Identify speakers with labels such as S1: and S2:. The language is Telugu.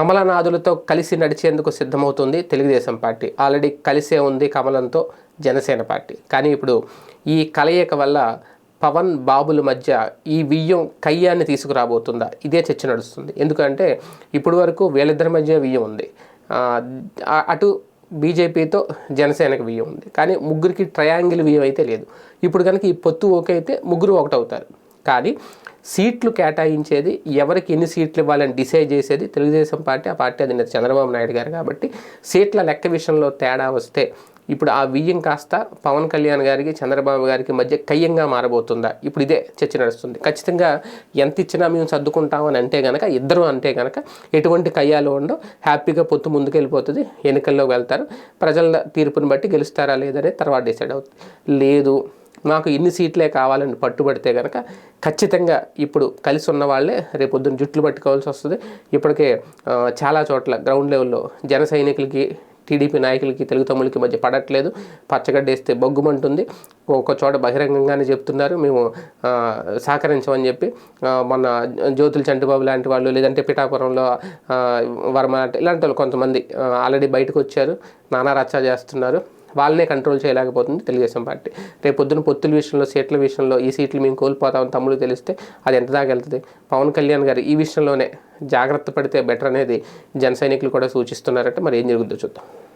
S1: కమలనాథులతో కలిసి నడిచేందుకు సిద్ధమవుతుంది తెలుగుదేశం పార్టీ. ఆల్రెడీ కలిసే ఉంది కమలంతో జనసేన పార్టీ. కానీ ఇప్పుడు ఈ కలయిక వల్ల పవన్ బాబుల మధ్య ఈ వియ్యం కయ్యాన్ని తీసుకురాబోతుందా? ఇదే చర్చ నడుస్తుంది. ఎందుకంటే ఇప్పటి వరకు వీళ్ళిద్దరి మధ్య వియ్యం ఉంది. అటు బీజేపీతో జనసేనకు వియ్యం ఉంది. కానీ ముగ్గురికి ట్రయాంగిల్ వియ్యం అయితే లేదు. ఇప్పుడు కనుక ఈ పొత్తు ఓకే అయితే ముగ్గురు ఒకటవుతారు. కానీ సీట్లు కేటాయించేది ఎవరికి ఎన్ని సీట్లు ఇవ్వాలని డిసైడ్ చేసేది తెలుగుదేశం పార్టీ ఆ పార్టీ అధినేత చంద్రబాబు నాయుడు గారు కాబట్టి సీట్ల లెక్క విషయంలో తేడా వస్తే ఇప్పుడు ఆ వియ్యం కాస్త పవన్ కళ్యాణ్ గారికి చంద్రబాబు గారికి మధ్య కయ్యంగా మారబోతుందా? ఇప్పుడు ఇదే చర్చ నడుస్తుంది. ఖచ్చితంగా ఎంత ఇచ్చినా మేము సర్దుకుంటామని అంటే కనుక ఇద్దరు అంటే గనక ఎటువంటి కయ్యాలు ఉండవు. హ్యాపీగా పొత్తు ముందుకెళ్ళిపోతుంది. ఎన్నికల్లో వెళ్తారు. ప్రజల తీర్పుని బట్టి గెలుస్తారా లేదనే తర్వాత డిసైడ్ అవుతుంది. లేదు మాకు ఇన్ని సీట్లే కావాలని పట్టుబడితే కనుక ఖచ్చితంగా ఇప్పుడు కలిసి ఉన్న వాళ్ళే రేపొద్దున జుట్లు పట్టుకోవాల్సి వస్తుంది. ఇప్పటికే చాలా చోట్ల గ్రౌండ్ లెవెల్లో జన సైనికులకి టీడీపీ నాయకులకి తెలుగు తమ్ములకి మధ్య పడట్లేదు. పచ్చగడ్డ వేస్తే బొగ్గుమంటుంది. ఒక చోట బహిరంగంగానే చెప్తున్నారు. మేము సహకరించమని చెప్పి మొన్న జ్యోతుల చంటిబాబు లాంటి వాళ్ళు లేదంటే పిఠాపురంలో వర్మ లాంటి- ఇలాంటి వాళ్ళు కొంతమంది ఆల్రెడీ బయటకు వచ్చారు. నానా రచ్చ చేస్తున్నారు. వాళ్ళనే కంట్రోల్ చేయలేకపోతుంది తెలుగుదేశం పార్టీ. రేపు పొద్దున పొత్తుల విషయంలో సీట్ల విషయంలో ఈ సీట్లు మేము కోల్పోతామని తమ్ముడు తెలిస్తే అది ఎంత దాకా వెళ్తుంది? పవన్ కళ్యాణ్ గారు ఈ విషయంలోనే జాగ్రత్త పడితే బెటర్ అనేది జన సైనికులు కూడా సూచిస్తున్నారంటే. మరి ఏం జరుగుతుందో చూద్దాం.